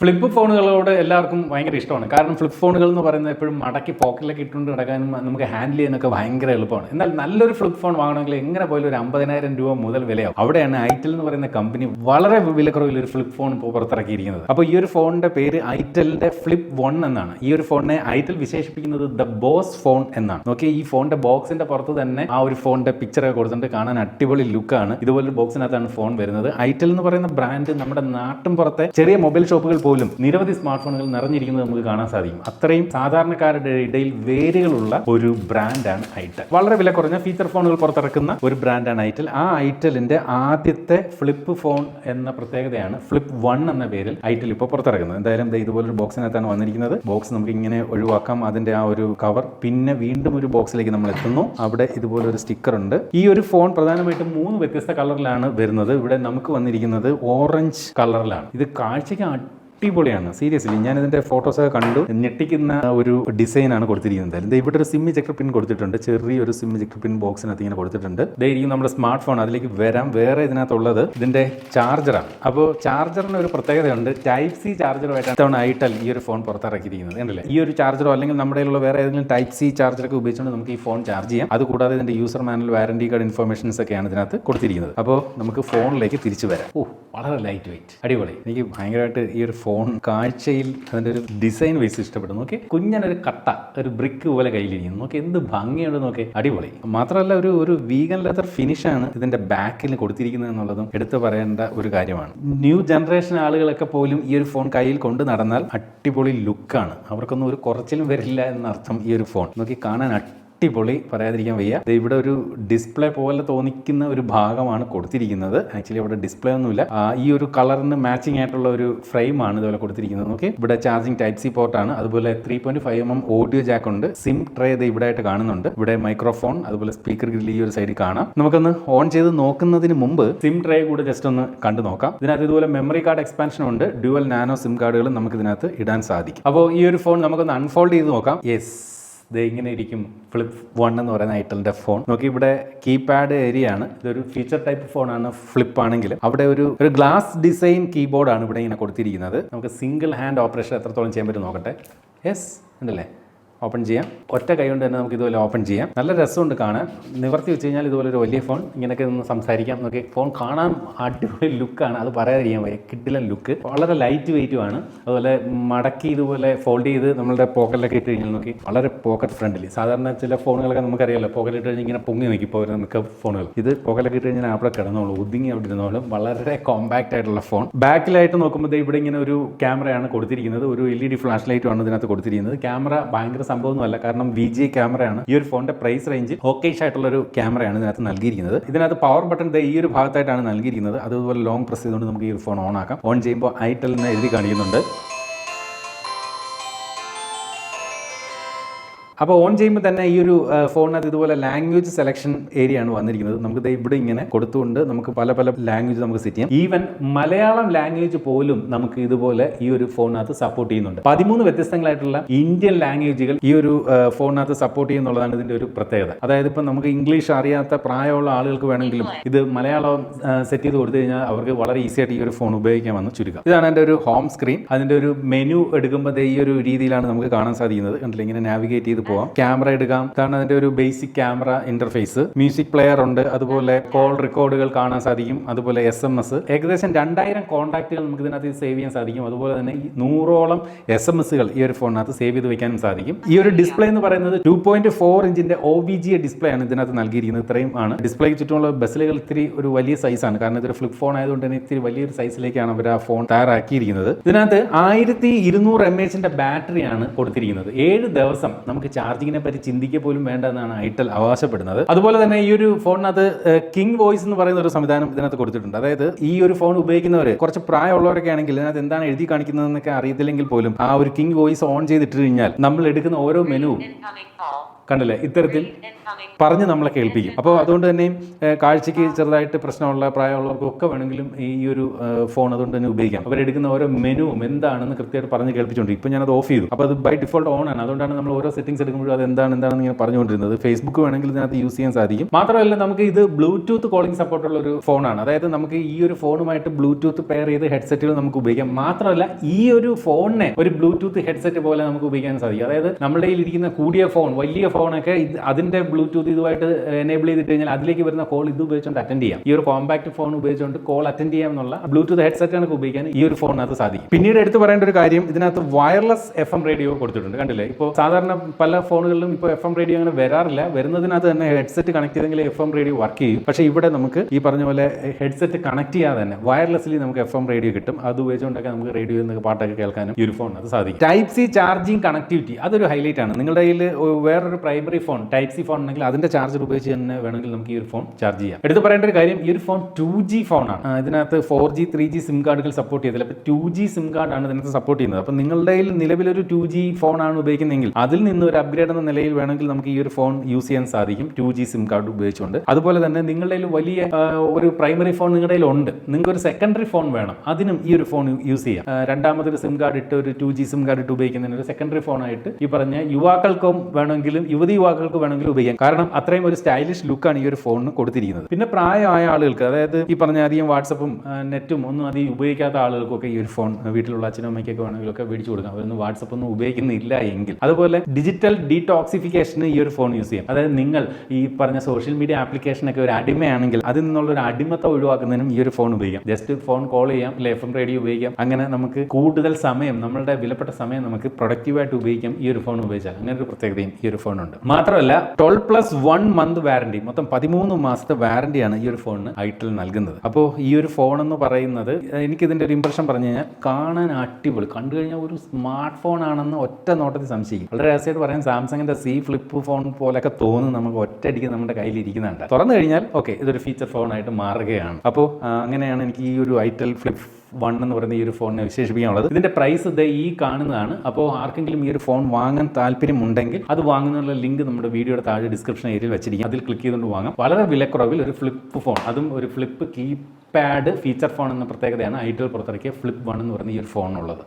Flip ഫോണുകളോട് എല്ലാവർക്കും ഭയങ്കര ഇഷ്ടമാണ്. കാരണം ഫ്ലിപ്പ് ഫോണുകൾ എന്ന് പറയുന്നത് എപ്പോഴും മടക്കി പോക്കറ്റിലൊക്കെ ഇട്ടുകൊണ്ട് നടക്കാനും നമുക്ക് ഹാൻഡിൽ ചെയ്യാനൊക്കെ ഭയങ്കര എളുപ്പമാണ്. എന്നാൽ നല്ലൊരു ഫ്ലിപ്പ് ഫോൺ വാങ്ങണമെങ്കിൽ എങ്ങനെ പോലും ഒരു അമ്പതിനായിരം രൂപ മുതൽ വിലയാവും. അവിടെയാണ് ഐറ്റൽ എന്ന് പറയുന്ന കമ്പനി വളരെ വിലക്കുറവിൽ ഒരു ഫ്ലിപ്പ് ഫോൺ പുറത്തിറക്കിയിരിക്കുന്നത്. അപ്പോൾ ഈ ഒരു ഫോണിന്റെ പേര് ഐറ്റലിന്റെ ഫ്ലിപ്പ് വൺ എന്നാണ്. ഈ ഒരു ഫോണിനെ ഐറ്റൽ വിശേഷിപ്പിക്കുന്നത് ദ ബോസ് ഫോൺ എന്നാണ്. നോക്കി ഈ ഫോണിന്റെ ബോക്സിന്റെ പുറത്ത് തന്നെ ആ ഒരു ഫോണിന്റെ പിക്ചർ ഒക്കെ കൊടുത്തിട്ട് കാണാൻ അടിപൊളി ലുക്കാണ് ഇതുപോലൊരു ബോക്സിനകത്താണ് ഫോൺ വരുന്നത്. ഐറ്റൽ എന്ന് പറയുന്ന ബ്രാൻഡ് നമ്മുടെ നാട്ടിൻ പുറത്തെ ചെറിയ മൊബൈൽ ഷോപ്പുകൾ പോലും നിരവധി സ്മാർട്ട് ഫോണുകൾ നിറഞ്ഞിരിക്കുന്നത് നമുക്ക് കാണാൻ സാധിക്കും. അത്രയും സാധാരണക്കാരുടെ ഇടയിൽ വേരുകളുള്ള ഒരു ബ്രാൻഡാണ് ഐറ്റൽ. വളരെ വില കുറഞ്ഞ ഫീച്ചർ ഫോണുകൾ പുറത്തിറക്കുന്ന ഒരു ബ്രാൻഡാണ് ഐറ്റൽ. ആ ഐറ്റലിന്റെ ആദ്യത്തെ ഫ്ലിപ്പ് ഫോൺ എന്ന പ്രത്യേകതയാണ് ഫ്ലിപ്പ് വൺ എന്ന പേരിൽ ഐറ്റൽ ഇപ്പോൾ പുറത്തിറക്കുന്നത് എന്തായാലും ഇതുപോലൊരു ബോക്സിനകത്താണ് വന്നിരിക്കുന്നത്. ബോക്സ് നമുക്ക് ഇങ്ങനെ ഒഴിവാക്കാം. അതിന്റെ ആ ഒരു കവർ പിന്നെ വീണ്ടും ഒരു ബോക്സിലേക്ക് നമ്മൾ എത്തുന്നു. അവിടെ ഇതുപോലെ ഒരു സ്റ്റിക്കർ ഉണ്ട്. ഈ ഒരു ഫോൺ പ്രധാനമായിട്ടും മൂന്ന് വ്യത്യസ്ത കളറിലാണ് വരുന്നത്. ഇവിടെ നമുക്ക് വന്നിരിക്കുന്നത് ഓറഞ്ച് കളറിലാണ് ഇത് കാഴ്ചയ്ക്ക് അടിപൊളിയാണ്. സീരിയസ്ലി ഞാൻ ഇതിന്റെ ഫോട്ടോസ് ഒക്കെ കണ്ടു. ഞെട്ടിക്കുന്ന ഒരു ഡിസൈനാണ് കൊടുത്തിരിക്കുന്നത്. എന്തായാലും ഇവിടെ ഒരു സിം ചെക്ക് പിൻ കൊടുത്തിട്ടുണ്ട്. ചെറിയൊരു സിം ചെക്ക് പിൻ ബോക്സിനകത്ത് ഇങ്ങനെ കൊടുത്തിട്ടുണ്ട്. ദേ ഇരിക്കും നമ്മുടെ സ്മാർട്ട് ഫോൺ അതിലേക്ക് വരാം. വേറെ ഇതിനകത്തുള്ളത് ഇതിന്റെ ചാർജറാണ് അപ്പോൾ ചാർജറിന് ഒരു പ്രത്യേകതയുണ്ട്. ടൈപ്പ് സി ചാർജറുമായിട്ടാണ് ഐട്ടൽ ഈ ഒരു ഫോൺ പുറത്തിറക്കിയിരിക്കുന്നത്. കണ്ടില്ലേ? ഈ ഒരു ചാർജറോ അല്ലെങ്കിൽ നമ്മുടെ ഉള്ള വേറെ ഏതെങ്കിലും ടൈപ്പ് സി ചാർജറൊക്കെ ഉപയോഗിച്ചുകൊണ്ട് നമുക്ക് ഈ ഫോൺ ചാർജ് ചെയ്യാം. അതുകൂടാതെ ഇതിന്റെ user manual warranty card informations ഒക്കെയാണ് ഇതിനകത്ത് കൊടുത്തിരിക്കുന്നത്. അപ്പോൾ നമുക്ക് ഫോണിലേക്ക് തിരിച്ചു വരാം. ഓ വളരെ ലൈറ്റ് വെയിറ്റ് അടിപൊളി. എനിക്ക് ഭയങ്കരമായിട്ട് ഈ ഒരു ഫോൺ കാഴ്ചയിൽ അതിന്റെ ഒരു ഡിസൈൻ വൈസ് ഇഷ്ടപ്പെട്ടു നോക്കി കുഞ്ഞനൊരു കട്ട ഒരു ബ്രിക്ക് പോലെ കയ്യിലിരിക്കുന്നു. നോക്കി എന്ത് ഭംഗിയുണ്ട് നോക്കി അടിപൊളി. മാത്രമല്ല ഒരു ഒരു വീഗൻ ലെതർ ഫിനിഷാണ് ഇതിന്റെ ബാക്കിൽ കൊടുത്തിരിക്കുന്നത് എന്നുള്ളതും എടുത്തു പറയേണ്ട ഒരു കാര്യമാണ്. ന്യൂ ജനറേഷൻ ആളുകളൊക്കെ പോലും ഈ ഒരു ഫോൺ കയ്യിൽ കൊണ്ട് നടന്നാൽ അടിപൊളി ലുക്കാണ് അവർക്കൊന്നും ഒരു കുറച്ചിലും വരില്ല എന്നർത്ഥം ഈ ഒരു ഫോൺ നോക്കി കാണാൻ അടിപൊളി പറയാതിരിക്കാൻ വയ്യ. ഇവിടെ ഒരു ഡിസ്പ്ലേ പോലെ തോന്നിക്കുന്ന ഒരു ഭാഗമാണ് കൊടുത്തിരിക്കുന്നത്. ആക്ച്വലി ഇവിടെ ഡിസ്പ്ലേ ഒന്നുമില്ല. ഈ ഒരു കളറിന് മാച്ചിങ് ആയിട്ടുള്ള ഒരു ഫ്രെയിം ആണ് ഇതുപോലെ കൊടുത്തിരിക്കുന്നത്. ഓക്കെ ഇവിടെ ചാർജിങ് ടൈപ്പ് സി പോർട്ട് ആണ്. അതുപോലെ three point five M M audio jack ഉണ്ട്. സിം ട്രേ ഇത് ഇവിടെ ആയിട്ട് കാണുന്നുണ്ട്. ഇവിടെ മൈക്രോഫോൺ അതുപോലെ സ്പീക്കർ ഗ്രില്ല് ഈ ഒരു സൈഡിൽ കാണാം. നമുക്കൊന്ന് ഓൺ ചെയ്ത് നോക്കുന്നതിന് മുമ്പ് സിം ട്രേ കൂടെ ജസ്റ്റ് ഒന്ന് കണ്ടു നോക്കാം. ഇതിനകത്ത് ഇതുപോലെ മെമ്മറി കാർഡ് എക്സ്പാൻഷൻ ഉണ്ട്. ഡ്യുവൽ നാനോ സിം കാർഡുകളും നമുക്ക് ഇതിനകത്ത് ഇടാൻ സാധിക്കും. അപ്പോൾ ഈ ഒരു ഫോൺ നമുക്കൊന്ന് അൺഫോൾഡ് ചെയ്ത് നോക്കാം. യെസ് ഇത് ഇങ്ങനെ ഇരിക്കും ഫ്ലിപ്പ് വൺ എന്ന് പറയുന്ന ഐറ്റലിന്റെ ഫോൺ നോക്കി ഇവിടെ കീപാഡ് ഏരിയ ആണ് ഇതൊരു ഫീച്ചർ ടൈപ്പ് ഫോണാണ് ഫ്ലിപ്പ് ആണെങ്കിൽ. അവിടെ ഒരു ഒരു ഗ്ലാസ് ഡിസൈൻ കീബോർഡാണ് ഇവിടെ ഇങ്ങനെ കൊടുത്തിരിക്കുന്നത്. നമുക്ക് സിംഗിൾ ഹാൻഡ് ഓപ്പറേഷൻ എത്രത്തോളം ചെയ്യാൻ പറ്റും നോക്കട്ടെ. യെസ് ഉണ്ടല്ലേ? ഓപ്പൺ ചെയ്യാം. ഒറ്റ കൈ കൊണ്ട് തന്നെ നമുക്ക് ഇതുപോലെ ഓപ്പൺ ചെയ്യാം. നല്ല രസമുണ്ട് കാണാൻ. നിവർത്തി വെച്ച് കഴിഞ്ഞാൽ ഇതുപോലെ ഒരു വലിയ ഫോൺ. ഇങ്ങനെയൊക്കെ ഒന്ന് സംസാരിക്കാം. നോക്കി ഫോൺ കാണാൻ അടിപൊളി ലുക്കാണ് അത് പറയാതിരിക്കാൻ വയ്യ. കിട്ടില്ല ലുക്ക് വളരെ ലൈറ്റ് വെയിറ്റും ആണ്. അതുപോലെ മടക്കി ഇതുപോലെ ഫോൾഡ് ചെയ്ത് നമ്മളുടെ പോക്കറ്റിലൊക്കെ ഇട്ട് കഴിഞ്ഞാൽ നോക്കി വളരെ പോക്കറ്റ് ഫ്രണ്ട്ലി സാധാരണ ചില ഫോണുകളൊക്കെ നമുക്കറിയാലോ. പോക്കറ്റിൽ ഇട്ട് കഴിഞ്ഞാൽ ഇങ്ങനെ പൊങ്ങി നിൽക്കും ഇപ്പോൾ നമുക്ക് ഫോണുകൾ. ഇത് പോക്കറ്റിലൊക്കെ ഇട്ട് കഴിഞ്ഞാൽ അവിടെ കിടന്നോളൂ ഒതുങ്ങി അവിടെ ഇരുന്നോളും. വളരെ കോമ്പാക്റ്റ് ആയിട്ടുള്ള ഫോൺ ബാക്കിലായിട്ട് നോക്കുമ്പോൾ ഇവിടെ ഇങ്ങനെ ഒരു ക്യാമറയാണ് കൊടുത്തിരിക്കുന്നത്. ഒരു എൽ ഇ ഡി ഫ്ലാഷ് ലൈറ്റും ആണ് ഇതിനകത്ത് കൊടുത്തിരിക്കുന്നത്. ക്യാമറ ഭയങ്കര സംഭവമൊന്നുമല്ല. കാരണം വി ജി ക്യാമറയാണ്. ഈ ഒരു ഫോണിന്റെ പ്രൈസ് റേഞ്ചിൽ ഓക്കേഷ് ആയിട്ടുള്ള ഒരു ക്യാമറയാണ് ഇതിനകത്ത് നൽകിയിരിക്കുന്നത്. ഇതിനകത്ത് പവർ ബട്ടൺ ഈ ഒരു ഭാഗത്തായിട്ടാണ് നൽകിയിരിക്കുന്നത്. അതുപോലെ ലോങ് പ്രസ് ചെയ്തുകൊണ്ട് നമുക്ക് ഈ ഒരു ഫോൺ ഓൺ ആക്കാം. ഓൺ ചെയ്യുമ്പോൾ ഐ ടെൽ എന്ന് എഴുതി കാണിക്കുന്നുണ്ട്. അപ്പോൾ ഓൺ ചെയ്യുമ്പോൾ തന്നെ ഈ ഒരു ഫോണിനകത്ത് ഇതുപോലെ ലാംഗ്വേജ് സെലക്ഷൻ ഏരിയ ആണ് വന്നിരിക്കുന്നത്. നമുക്ക് ഇവിടെ ഇങ്ങനെ കൊടുത്തുകൊണ്ട് നമുക്ക് പല പല ലാംഗ്വേജ് നമുക്ക് സെറ്റ് ചെയ്യാം. ഈവൻ മലയാളം ലാംഗ്വേജ് പോലും നമുക്ക് ഇതുപോലെ ഈ ഒരു ഫോണിനകത്ത് സപ്പോർട്ട് ചെയ്യുന്നുണ്ട്. പതിമൂന്ന് വ്യത്യസ്തങ്ങളായിട്ടുള്ള ഇന്ത്യൻ ലാംഗ്വേജുകൾ ഈ ഒരു ഫോണിനകത്ത് സപ്പോർട്ട് ചെയ്യുന്നുള്ളതാണ് ഇതിന്റെ ഒരു പ്രത്യേകത. അതായത് ഇപ്പം നമുക്ക് ഇംഗ്ലീഷ് അറിയാത്ത പ്രായമുള്ള ആളുകൾക്ക് വേണമെങ്കിലും ഇത് മലയാളം സെറ്റ് ചെയ്ത് കൊടുത്തു കഴിഞ്ഞാൽ അവർക്ക് വളരെ ഈസി ആയിട്ട് ഈ ഒരു ഫോൺ ഉപയോഗിക്കാമെന്ന് ചുരുക്കം. ഇതാണ് എന്റെ ഒരു ഹോം സ്ക്രീൻ അതിന്റെ ഒരു മെനു എടുക്കുമ്പോൾ ഈ ഒരു രീതിയിലാണ് നമുക്ക് കാണാൻ സാധിക്കുന്നത്. കണ്ടില്ല? ഇങ്ങനെ നാവിഗേറ്റ് ചെയ്ത് പോവാം. ക്യാമറ എടുക്കാം. കാരണം അതിന്റെ ഒരു basic camera interface music player ഉണ്ട്. അതുപോലെ കോൾ റെക്കോർഡുകൾ കാണാൻ സാധിക്കും. അതുപോലെ എസ് എം എസ് ഏകദേശം രണ്ടായിരം കോൺടാക്റ്റുകൾ നമുക്ക് ഇതിനകത്ത് സേവ് ചെയ്യാൻ സാധിക്കും. അതുപോലെ തന്നെ നൂറോളം എസ് എം എസുകൾ ഈ ഒരു ഫോണിനകത്ത് സേവ് ചെയ്ത് വെക്കാനും സാധിക്കും. ഈ ഒരു ഡിസ്പ്ലേ എന്ന് പറയുന്നത് ടു പോയിന്റ് ഫോർ ഇഞ്ചിന്റെ ഒ ബി ജി ഡിസ്പ്ലേ ആണ് ഇതിനകത്ത് നൽകിയിരിക്കുന്നത്. ഇത്രയും ആണ്. ഡിസ്പ്ലേക്ക് ചുറ്റുമുള്ള ബസ്സിലുകൾ ഇത്തിരി ഒരു വലിയ സൈസാണ് കാരണം ഇതൊരു ഫ്ലിപ്പ് ഫോൺ ആയതുകൊണ്ട് തന്നെ ഇത്തിരി വലിയൊരു സൈസിലേക്കാണ് അവർ ആ ഫോൺ തയ്യാറാക്കിയിരിക്കുന്നത്. ഇതിനകത്ത് ആയിരത്തി ഇരുന്നൂറ് എം എച്ചിന്റെ ബാറ്ററിയാണ് കൊടുത്തിരിക്കുന്നത്. ഏഴ് ദിവസം നമുക്ക് ചാർജിങ്ങിനെ പറ്റി ചിന്തിക്കുക പോലും വേണ്ട എന്നാണ് ഐറ്റൽ അവകാശപ്പെടുന്നത് അതുപോലെ തന്നെ ഈ ഒരു ഫോണിനകത്ത് കിങ് വോയിസ് എന്ന് പറയുന്ന ഒരു സംവിധാനം ഇതിനകത്ത് കൊടുത്തിട്ടുണ്ട് അതായത് ഈ ഒരു ഫോൺ ഉപയോഗിക്കുന്നവർ കുറച്ച് പ്രായമുള്ളവരൊക്കെ ആണെങ്കിൽ ഇതിനകത്ത് എന്താണ് എഴുതി കാണിക്കുന്നതെന്നൊക്കെ അറിയത്തില്ലെങ്കിൽ പോലും ആ ഒരു കിങ് വോയിസ് ഓൺ ചെയ്തിട്ട് കഴിഞ്ഞാൽ നമ്മൾ എടുക്കുന്ന ഓരോ മെനുവും. കണ്ടില്ലേ? ഇത്തരത്തിൽ. പറഞ്ഞ് നമ്മളെ കേൾപ്പിക്കും. അപ്പോൾ അതുകൊണ്ട് തന്നെയും ഏഹ്, കാഴ്ചയ്ക്ക് ചെറുതായിട്ട് പ്രശ്നമുള്ള പ്രായമുള്ളവർക്കൊക്കെ വേണമെങ്കിലും ഈ ഒരു ഫോൺ അതുകൊണ്ട് തന്നെ ഉപയോഗിക്കാം. അവരെടുക്കുന്ന ഓരോ മെനുവും എന്താണെന്ന് കൃത്യമായിട്ട് പറഞ്ഞ് കേൾപ്പിച്ചുകൊണ്ട് ഇപ്പോൾ ഞാനത് ഓഫ് ചെയ്തു. അപ്പോൾ അത് ബൈ ഡിഫോൾട്ട് ഓൺ ആണ്. അതുകൊണ്ടാണ് നമ്മൾ ഓരോ സെറ്റിംഗ്സ് എടുക്കുമ്പോഴും അത് എന്താണ് എന്താണെന്ന് ഇങ്ങനെ പറഞ്ഞുകൊണ്ടിരുന്നത്. ഫേസ്ബുക്ക് വേണമെങ്കിൽ ഇതിനകത്ത് യൂസ് ചെയ്യാൻ സാധിക്കും. മാത്രമല്ല നമുക്ക് ഇത് ബ്ലൂടൂത്ത് കോളിംഗ് സപ്പോർട്ടുള്ള ഒരു ഫോണാണ് അതായത് നമുക്ക് ഈ ഒരു ഫോണുമായിട്ട് ബ്ലൂടൂത്ത് പെയർ ചെയ്ത് ഹെഡ്സെറ്റുകൾ നമുക്ക് ഉപയോഗിക്കാം. മാത്രമല്ല ഈ ഒരു ഫോണിനെ ഒരു ബ്ലൂടൂത്ത് ഹെഡ്സെറ്റ് പോലെ നമുക്ക് ഉപയോഗിക്കാൻ സാധിക്കും. അതായത് നമ്മുടെ ഇരിക്കുന്ന കൂടിയ ഫോൺ വലിയ ഫോണൊക്കെ ഇത് അതിന്റെ ബ്ലൂടൂത്ത് ഇതുമായിട്ട് എനേബിൾ ചെയ്തിട്ട് കഴിഞ്ഞാൽ അതിലേക്ക് വരുന്ന കോൾ ഇത് ഉപയോഗിച്ചുകൊണ്ട് അറ്റൻഡ് ചെയ്യാം. ഈ ഒരു കോമ്പാക്ട് ഫോൺ ഉപയോഗിച്ചുകൊണ്ട് കോൾ അറ്റൻഡ് ചെയ്യാം എന്നുള്ള ബ്ലൂടൂത്ത് ഹെഡ്സെറ്റ് ആണ് ഉപയോഗിക്കാൻ ഈ ഒരു ഫോണിനകത്ത് സാധിക്കും. പിന്നീട് എടുത്തു പറയേണ്ട ഒരു കാര്യം ഇതിനകത്ത് വയർലെസ് എഫ് എം റേഡിയോ കൊടുത്തിട്ടുണ്ട്. കണ്ടില്ലേ? ഇപ്പോൾ സാധാരണ പല ഫോണുകളിലും ഇപ്പോൾ എഫ് എം റേഡിയോ അങ്ങനെ വരാറില്ല. വരുന്നതിനകത്ത് തന്നെ ഹെഡ്സെറ്റ് കണക്ട് ചെയ്തെങ്കിൽ എഫ് എം റേഡിയോ വർക്ക് ചെയ്യും. പക്ഷേ ഇവിടെ നമുക്ക് ഈ പറഞ്ഞ പോലെ ഹെഡ്സെറ്റ് കണക്ട് ചെയ്യാതെ തന്നെ വയർലെസ്ലി നമുക്ക് എഫ് എം റേഡിയോ കിട്ടും. അത് ഉപയോഗിച്ചുകൊണ്ടൊക്കെ നമുക്ക് റേഡിയോ എന്നൊക്കെ പാട്ടൊക്കെ കേൾക്കാനും ഈ ഒരു ഫോണിനകത്ത് സാധിക്കും. ടൈപ്പ് സി ചാർജിങ് കണക്ടിവിറ്റി അതൊരു ഹൈലൈറ്റ് ആണ്. നിങ്ങളുടെ കയ്യിൽ വേറൊരു primary phone type C phone ഉണ്ടെങ്കിൽ അതിന്റെ ചാർജർ ഉപയോഗിച്ച് തന്നെ വേണമെങ്കിൽ നമുക്ക് ഈ ഒരു ഫോൺ ചാർജ് ചെയ്യാം. എടുത്ത് പറയേണ്ട ഒരു കാര്യം ഈ ഒരു ഫോൺ ടു ജി ആണ്. ഇതിനകത്ത് four G three G sim കാർഡുകൾ സപ്പോർട്ട് ചെയ്തില്ല അപ്പോൾ ടു ജി സിം ആണ് ഇതിനകത്ത് സപ്പോർട്ട് ചെയ്യുന്നത്. അപ്പോൾ നിങ്ങളുടെ നിലവിലൊരു ടു ജി ആണ് ഉപയോഗിക്കുന്നതെങ്കിൽ അതിൽ നിന്ന് ഒരു അപ്ഗ്രേഡ് എന്ന നിലയിൽ വേണമെങ്കിൽ നമുക്ക് ഈ ഒരു ഫോൺ യൂസ് ചെയ്യാൻ സാധിക്കും. ടു ജി സിം കാർഡ് ഉപയോഗിച്ചുകൊണ്ട്. അതുപോലെ തന്നെ നിങ്ങളുടെ വലിയ ഒരു പ്രൈമറി ഫോൺ നിങ്ങളുടെ ഉണ്ട്. നിങ്ങൾക്ക് ഒരു സെക്കൻഡറി ഫോൺ വേണം. അതിനും ഈ ഒരു ഫോൺ യൂസ് ചെയ്യാം. രണ്ടാമതൊരു സിം കാർഡ് ഇട്ട് ഒരു ടു ജി സിം കാർഡ് ഇട്ട് ഉപയോഗിക്കുന്നതിന് ഒരു സെക്കൻഡറി ഫോൺ ആയിട്ട് ഈ പറഞ്ഞ യുവാക്കൾക്കും വേണമെങ്കിലും യുവതി യുവാക്കൾക്ക് വേണമെങ്കിലും ഉപയോഗിക്കാം. കാരണം അത്രയും ഒരു സ്റ്റൈലിഷ് ലുക്കാണ് ഈ ഒരു ഫോണിന് കൊടുത്തിരിക്കുന്നത്. പിന്നെ പ്രായമായ ആളുകൾക്ക് അതായത് ഈ പറഞ്ഞ അധികം വാട്സപ്പും നെറ്റും ഒന്നും അധികം ഉപയോഗിക്കാത്ത ആളുകൾക്കൊക്കെ ഈ ഒരു ഫോൺ വീട്ടിലുള്ള അച്ഛനും അമ്മയ്ക്കൊക്കെ വേണമെങ്കിലും ഒക്കെ മേടിച്ചു കൊടുക്കാം. അവരൊന്നും വാട്സപ്പ് ഒന്നും ഉപയോഗിക്കുന്നില്ല എങ്കിൽ. അതുപോലെ ഡിജിറ്റൽ ഡീടോക്സിഫിക്കേഷന് ഈ ഒരു ഫോൺ യൂസ് ചെയ്യാം. അതായത് നിങ്ങൾ ഈ പറഞ്ഞ സോഷ്യൽ മീഡിയ ആപ്ലിക്കേഷനൊക്കെ ഒരു അടിമയാണെങ്കിൽ അതിൽ നിന്നുള്ള ഒരു അടിമത്തം ഒഴിവാക്കുന്നതിനും ഈ ഒരു ഫോൺ ഉപയോഗിക്കാം. ജസ്റ്റ് ഫോൺ കോൾ ചെയ്യാം അല്ലെ എഫ് എം റേഡിയോ ഉപയോഗിക്കാം. അങ്ങനെ നമുക്ക് കൂടുതൽ സമയം നമ്മളുടെ വിലപ്പെട്ട സമയം നമുക്ക് പ്രൊഡക്റ്റീവായിട്ട് ഉപയോഗിക്കാം ഈ ഒരു ഫോൺ ഉപയോഗിച്ചാൽ. അങ്ങനെ ഒരു പ്രത്യേകതയും ഈ ഒരു ഫോണുണ്ട് മാത്രമല്ല twelve plus one month warranty മൊത്തം പതിമൂന്ന് മാസത്തെ വാറണ്ടിയാണ് ഈ ഒരു ഫോണിന് ഐറ്റൽ നൽകുന്നത്. അപ്പോൾ ഈ ഒരു ഫോൺ എന്ന് പറയുന്നത് എനിക്ക് ഇതിന്റെ ഒരു ഇമ്പ്രഷൻ പറഞ്ഞു കഴിഞ്ഞാൽ കാണാൻ അടിപൊളി. കണ്ടു കഴിഞ്ഞാൽ ഒരു സ്മാർട്ട് ഫോൺ ആണെന്ന് ഒറ്റ നോട്ടത്തിൽ സംശയിക്കും. വളരെ രസമായിട്ട് പറയാൻ സാംസങ്ങിന്റെ സി ഫ്ലിപ്പ് ഫോൺ പോലെയൊക്കെ തോന്നുന്നു നമുക്ക് ഒറ്റയടിക്ക് നമ്മുടെ കയ്യിൽ ഇരിക്കുന്നുണ്ട്. തുറന്നു കഴിഞ്ഞാൽ ഓക്കെ ഇതൊരു ഫീച്ചർ ഫോൺ ആയിട്ട് മാറുകയാണ്. അപ്പോൾ അങ്ങനെയാണ് എനിക്ക് ഈ ഒരു ഐറ്റൽ ഫ്ലിപ്പ് വൺ എന്ന് പറയുന്ന ഈ ഒരു ഫോണിനെ വിശേഷിപ്പിക്കാനുള്ളത്. ഇതിന്റെ പ്രൈസ് ദേ ഈ കാണുന്നതാണ്. അപ്പോൾ ആർക്കെങ്കിലും ഈ ഒരു ഫോൺ വാങ്ങാൻ താല്പര്യമുണ്ടെങ്കിൽ അത് വാങ്ങുന്നതിനുള്ള ലിങ്ക് നമ്മുടെ വീഡിയോയുടെ താഴെ ഡിസ്ക്രിപ്ഷൻ ഏരിയയിൽ വെച്ചിരിക്കും. അതിൽ ക്ലിക്ക് ചെയ്തുകൊണ്ട് വാങ്ങാം. വളരെ വിലക്കുറവിൽ ഒരു ഫ്ലിപ്പ് ഫോൺ അതും ഒരു flip key pad feature phone എന്ന പ്രത്യേകതയാണ് ഐ ഐറ്റൽ പുറത്തിറക്കിയ ഫ്ലിപ്പ് വൺ എന്ന് പറയുന്ന ഈ ഒരു ഫോണുള്ളത്